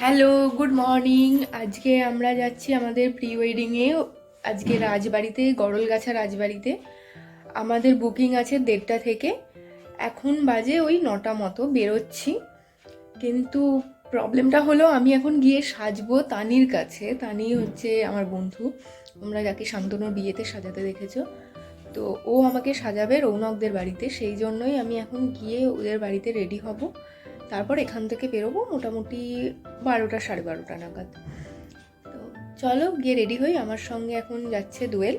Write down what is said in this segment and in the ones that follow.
Hello good morning আজকে আমরা যাচ্ছি আমাদের প্রি ওয়েডিংয়ে আজকে রাজবাড়িতে গড়লগাছা রাজবাড়িতে। আমাদের বুকিং আছে দেড়টা থেকে। এখন বাজে ওই নটা মতো, বেরোচ্ছি। কিন্তু প্রবলেমটা হলো, আমি এখন গিয়ে সাজবো তানির কাছে। তানি হচ্ছে আমার বন্ধু। তোমরা যাকে শান্তনুর বিয়েতে সাজাতে দেখেছ। তো ও আমাকে সাজাবে রৌনকদের বাড়িতে। সেই জন্যই আমি এখন গিয়ে ওদের বাড়িতে রেডি হব। তারপর এখান থেকে বেরোবো মোটামুটি বারোটা, সাড়ে বারোটা নাগাদ। তো চলো, গিয়ে রেডি হই। আমার সঙ্গে এখন যাচ্ছে দোয়েল।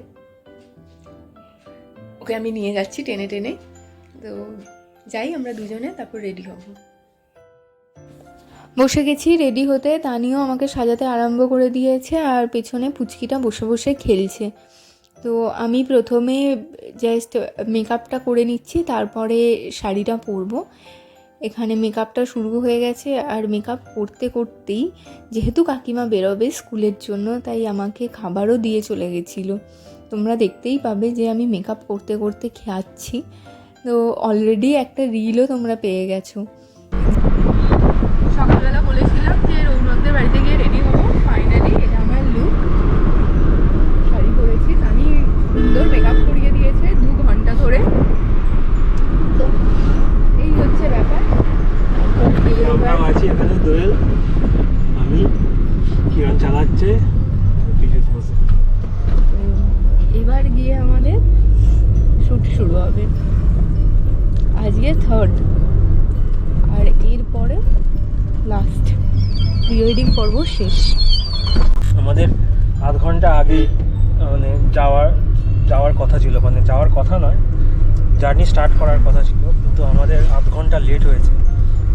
ওকে আমি নিয়ে যাচ্ছি টেনে টেনে। তো যাই, আমরা দুজনে তারপর রেডি হব। বসে গেছি রেডি হতে। তানিও আমাকে সাজাতে আরম্ভ করে দিয়েছে আর পেছনে পুচকিটা বসে বসে খেলছে। তো আমি প্রথমে জাস্ট মেকআপটা করে নিচ্ছি, তারপরে শাড়িটা পরবো। এখানে মেকআপটা শুরু হয়ে গেছে আর মেকআপ করতে করতেই যেহেতু কাকিমা বেরোবে স্কুলের জন্য, তাই আমাকে খাবারও দিয়ে চলে গেছিল। তোমরা দেখতেই পাবে যে আমি মেকআপ করতে করতে খেয়াচ্ছি। তো অলরেডি একটা রিলও তোমরা পেয়ে গেছো। সকালবেলা বলেছিলাম যে রৌনকদের বাড়িতে গিয়ে প্রি ওয়েডিং পর্ব শেষ। আমাদের আধ ঘণ্টা আগে মানে যাওয়ার যাওয়ার কথা ছিল। মানে যাওয়ার কথা নয়, জার্নি স্টার্ট করার কথা ছিল। কিন্তু আমাদের আধ ঘণ্টা লেট হয়েছে।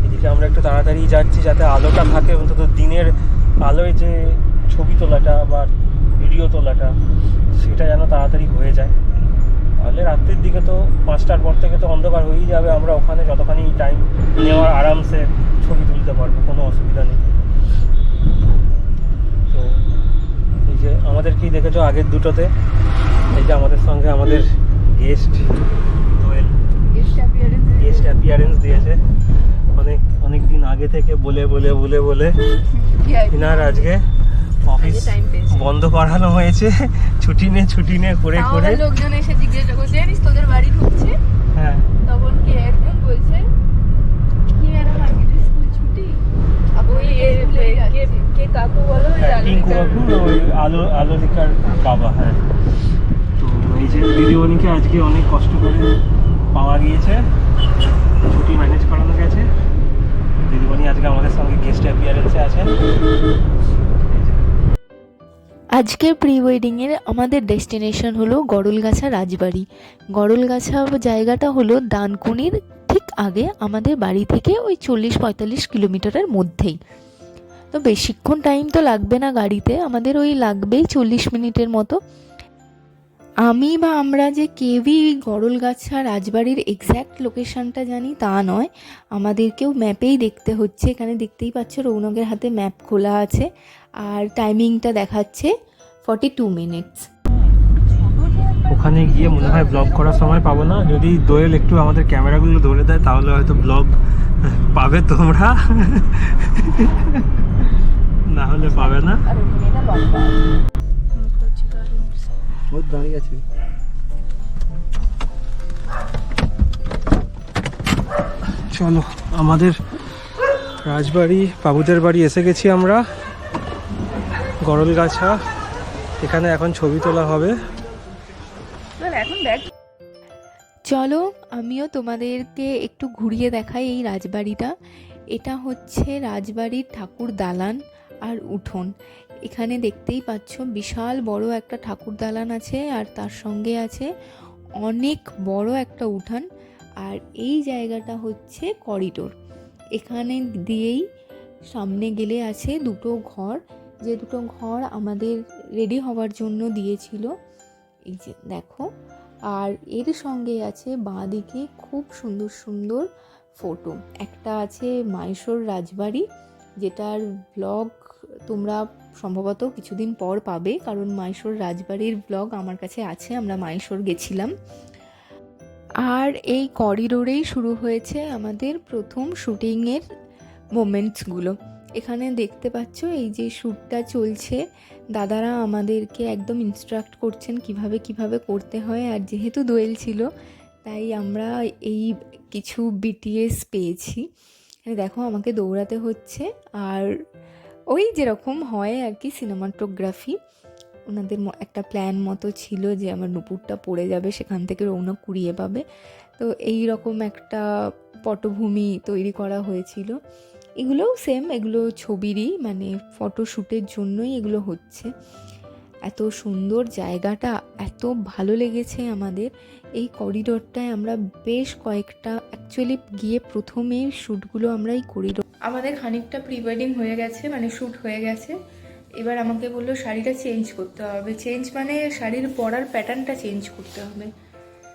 এদিকে আমরা একটু তাড়াতাড়ি যাচ্ছি যাতে আলোটা থাকে। অন্তত দিনের আলোয় যে ছবি তোলাটা বা ভিডিও তোলাটা, সেটা যেন তাড়াতাড়ি হয়ে যায়। তাহলে রাত্রির দিকে তো পাঁচটার পর থেকে তো অন্ধকার হয়েই যাবে। আমরা ওখানে যতখানি টাইম নেওয়ার আরামসে ছবি তুলতে পারব। কোনো অসুবিধা নেই। যে আমাদেরকেই দেখেছ আগের দুটোতে। এই যে আমাদের সঙ্গে আমাদের গেস্ট দোয়েল। গেস্ট অ্যাপিয়ারেন্স দিয়েছে। অনেক অনেক দিন আগে থেকে বলে বলে বলে বলে ইনার আজকে অফিস। বন্ধ করানো হয়েছে। ছুটি নে ছুটি নে করে করে। লোকজন এসে জিজ্ঞাসা করছে জানিস তোদের বাড়ি ঢুকছে হ্যাঁ তখন কে একজন বলছে কি ম্যাডাম আজকে তো স্কুল ছুটি ওই কে কাকু বলো হ্যাঁ, টিঙ্কু আলোকিকার- ওই আলো আলোলিকার বাবা হ্যাঁ। তো এই যে দিদিমণিকে আজকে অনেক কষ্ট করে পাওয়া গিয়েছে ছুটি ম্যানেজ করানো গেছে। দিদিমণি আজকে আমাদের সঙ্গে গেস্ট অ্যাপিয়ারেন্সে আছেন। আজকের প্রি ওয়েডিংয়ের আমাদের ডেস্টিনেশন হলো গড়লগাছা রাজবাড়ি। গড়লগাছা জায়গাটা হলো ডানকুনির ঠিক আগে আমাদের বাড়ি থেকে ওই চল্লিশ পঁয়তাল্লিশ কিলোমিটারের মধ্যেই। তো বেশিক্ষণ টাইম তো লাগবে না গাড়িতে। আমাদের ওই লাগবেই চল্লিশ মিনিটের মতো। আমি বা আমরা যে কেউই গড়লগাছা রাজবাড়ির এক্স্যাক্ট লোকেশনটা জানি তা নয়। আমাদেরকেও ম্যাপেই দেখতে হচ্ছে। এখানে দেখতেই পাচ্ছ রৌনকের হাতে ম্যাপ খোলা আছে। আর টাইমিংটা দেখাচ্ছে ফর্টি টু মিনিটস ওখানে গিয়ে মনে হয় ব্লগ করার সময় পাবো না। যদি দোয়েল একটু আমাদের ক্যামেরাগুলো ধরে দেয়, তাহলে হয়তো ব্লগ পাবে তোমরা। না হলে পাবে না। দাঁড়িয়ে আছে। চলো আমাদের রাজবাড়ি বাবুদের বাড়ি এসে গেছি আমরা। গরলগাছা এখানে এখন ছবি তোলা হবে। চলো আমিও তোমাদেরকে একটু ঘুরিয়ে দেখাই এই রাজবাড়িটা। এটা হচ্ছে রাজবাড়ির ঠাকুর দালান। আর উঠোন। এখানে দেখতেই পাচ্ছ বিশাল বড় একটা ঠাকুর দালান আছে আর তার সঙ্গে আছে অনেক বড় একটা উঠান আর এই জায়গাটা হচ্ছে করিডোর। এখানে দিয়েই সামনে গেলে আছে দুটো ঘর। যে দুটো ঘর আমাদের রেডি হওয়ার জন্য দিয়েছিল। এই যে দেখো। আর এর সঙ্গে আছে বাঁদিকে খুব সুন্দর সুন্দর ফটো। একটা আছে মাইশোর রাজবাড়ি, যেটার ব্লগ তোমরা সম্ভবত কিছুদিন পর পাবে, কারণ মাইশোর রাজবাড়ির ব্লগ আমার কাছে আছে, আমরা মাইশোর গেছিলাম। আর এই করিডোরেই শুরু হয়েছে আমাদের প্রথম শুটিংয়ের মোমেন্টসগুলো এখানে দেখতে পাচ্ছ, এই যে শ্যুটটা চলছে, দাদারা আমাদেরকে একদম ইনস্ট্রাক্ট করছেন কীভাবে কীভাবে করতে হয়, আর যেহেতু দোয়েল ছিল, তাই আমরা এই কিছু বিটিএস পেয়েছি। দেখো, আমাকে দৌড়াতে হচ্ছে, আর ওই যেরকম হয় আর কি সিনেমাটোগ্রাফি ওনাদের একটা প্ল্যান মতো ছিল যে আমার নুপুরটা পড়ে যাবে, সেখান থেকে রৌনক কুড়িয়ে পাবে। তো এই রকম একটা পটভূমি তৈরি করা হয়েছিল। এগুলোও সেম এগুলো ছবিরই মানে ফটোশ্যুটের জন্যই এগুলো হচ্ছে। এত সুন্দর জায়গাটা, এত ভালো লেগেছে আমাদের। এই করিডোরটায় আমরা বেশ কয়েকটা অ্যাকচুয়ালি গিয়ে প্রথমে শ্যুটগুলো আমরা এই করিডোর আমাদের খানিকটা প্রি ওয়েডিং হয়ে গেছে মানে শ্যুট হয়ে গেছে। এবার আমাকে বলল শাড়িটা চেঞ্জ করতে হবে। চেঞ্জ মানে শাড়ির পরার প্যাটার্নটা চেঞ্জ করতে হবে।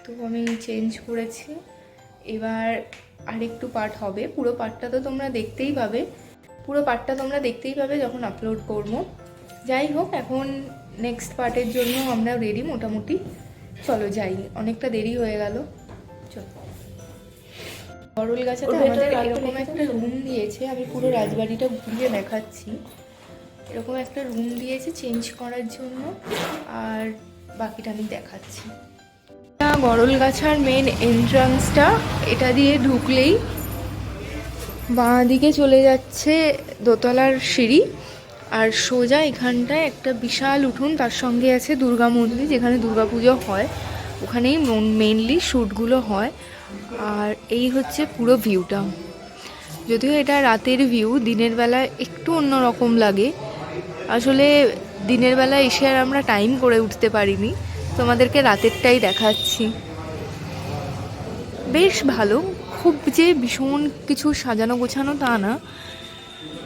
তো আমি চেঞ্জ করেছি। এবার আরেকটু পার্ট হবে। পুরো পার্টটা তো তোমরা দেখতেই পাবে। পুরো পার্টটা তোমরা দেখতেই পাবে যখন আপলোড করব। যাই হোক, এখন নেক্সট পার্টের জন্য আমরা রেডি মোটামুটি চলো যাই। অনেকটা দেরি হয়ে গেল। চলো। বরল গাছাতে ওর ভেতরে আমাদের এরকম একটা রুম দিয়েছে। আমি পুরো রাজবাড়িটা ঘুরিয়ে দেখাচ্ছি। এরকম একটা রুম দিয়েছে চেঞ্জ করার জন্য। আর বাকিটা আমি দেখাচ্ছি। গরল গাছার মেন এন্ট্রান্সটা এটা দিয়ে ঢুকলেই বাঁ দিকে চলে যাচ্ছে দোতলার সিঁড়ি। আর সোজা এখানটায় একটা বিশাল উঠোন তার সঙ্গে আছে দুর্গা মন্দির যেখানে দুর্গাপুজো হয়। ওখানেই মেনলি শ্যুটগুলো হয়। আর এই হচ্ছে পুরো ভিউটা যদিও এটা রাতের ভিউ দিনের বেলা একটু অন্যরকম লাগে। আসলে দিনের বেলা এসে আর আমরা টাইম করে উঠতে পারিনি। তোমাদেরকে রাতেরটাই দেখাচ্ছি। বেশ ভালো। খুব যে ভীষণ কিছু সাজানো গোছানো তা না।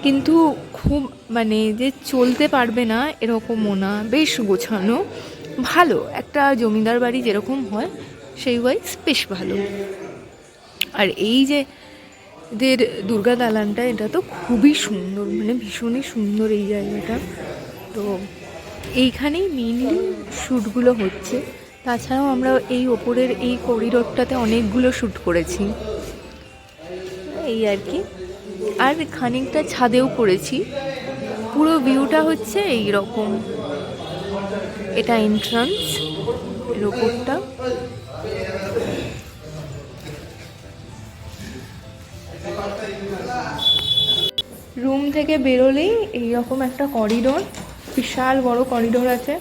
কিন্তু খুব মানে যে চলতে পারবে না, এরকমও না। বেশ গোছানো। ভালো। একটা জমিদার বাড়ি যেরকম হয় সেই ওয়াইজ বেশ ভালো। আর এই যে এদের দুর্গা দালানটা, এটা তো খুবই সুন্দর মানে ভীষণই সুন্দর এই জায়গাটা। তো এইখানেই মেনলি শ্যুটগুলো হচ্ছে। তাছাড়াও আমরা এই ওপরের এই করিডোরটাতে অনেকগুলো শ্যুট করেছি। এই আর কি। আর খানিকটা ছাদেও করেছি। পুরো ভিউটা হচ্ছে এই রকম এটা এন্ট্রান্স এর ওপরটা। রুম থেকে বেরোলেই এইরকম একটা করিডোর, বিশাল বড় করিডোর আছে।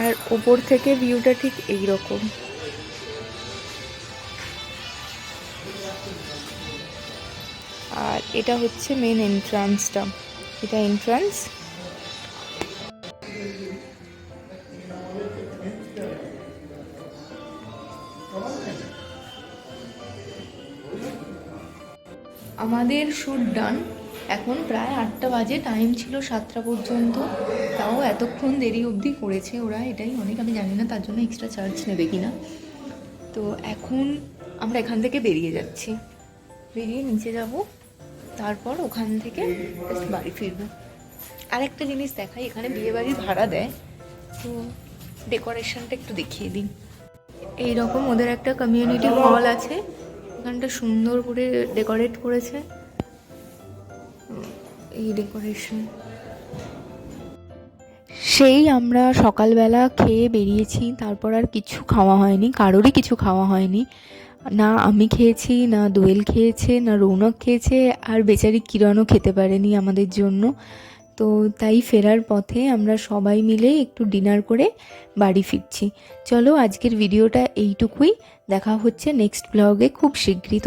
আর ওপর থেকে ভিউটা ঠিক এই রকম আর এটা হচ্ছে মেন এন্ট্রান্সটা এটা এন্ট্রান্স আমাদের শ্যুট ডান এখন প্রায় আটটা বাজে টাইম ছিল সাতটা পর্যন্ত। তাও এতক্ষণ দেরি অবধি করেছে ওরা এটাই অনেক আমি জানি না তার জন্য এক্সট্রা চার্জ নেবে কি না তো এখন আমরা এখান থেকে বেরিয়ে যাচ্ছি। বেরিয়ে নিচে যাব তারপর ওখান থেকে বাড়ি ফিরবো। আরেকটা জিনিস দেখাই এখানে বিয়ে বাড়ির ভাড়া দেয়। তো ডেকোরেশনটা একটু দেখিয়ে দিন এইরকম ওদের একটা কমিউনিটি হল আছে। এখানটা সুন্দর করে ডেকোরেট করেছে। এই ডেকোরেশন। সেই আমরা সকালবেলা খেয়ে বেরিয়েছি, তারপর আর কিছু খাওয়া হয়নি, কারোরই কিছু খাওয়া হয়নি। না আমি খেয়েছি, না দোয়েল খেয়েছে, না রৌনক খেয়েছে, আর বেচারি কিরণও খেতে পারেনি আমাদের জন্য। তো তাই ফেরার পথে আমরা সবাই মিলে একটু ডিনার করে বাড়ি ফিরছি। চলো আজকের ভিডিওটা এইটুকুই। দেখা হচ্ছে নেক্সট ব্লগে খুব শীঘ্রই।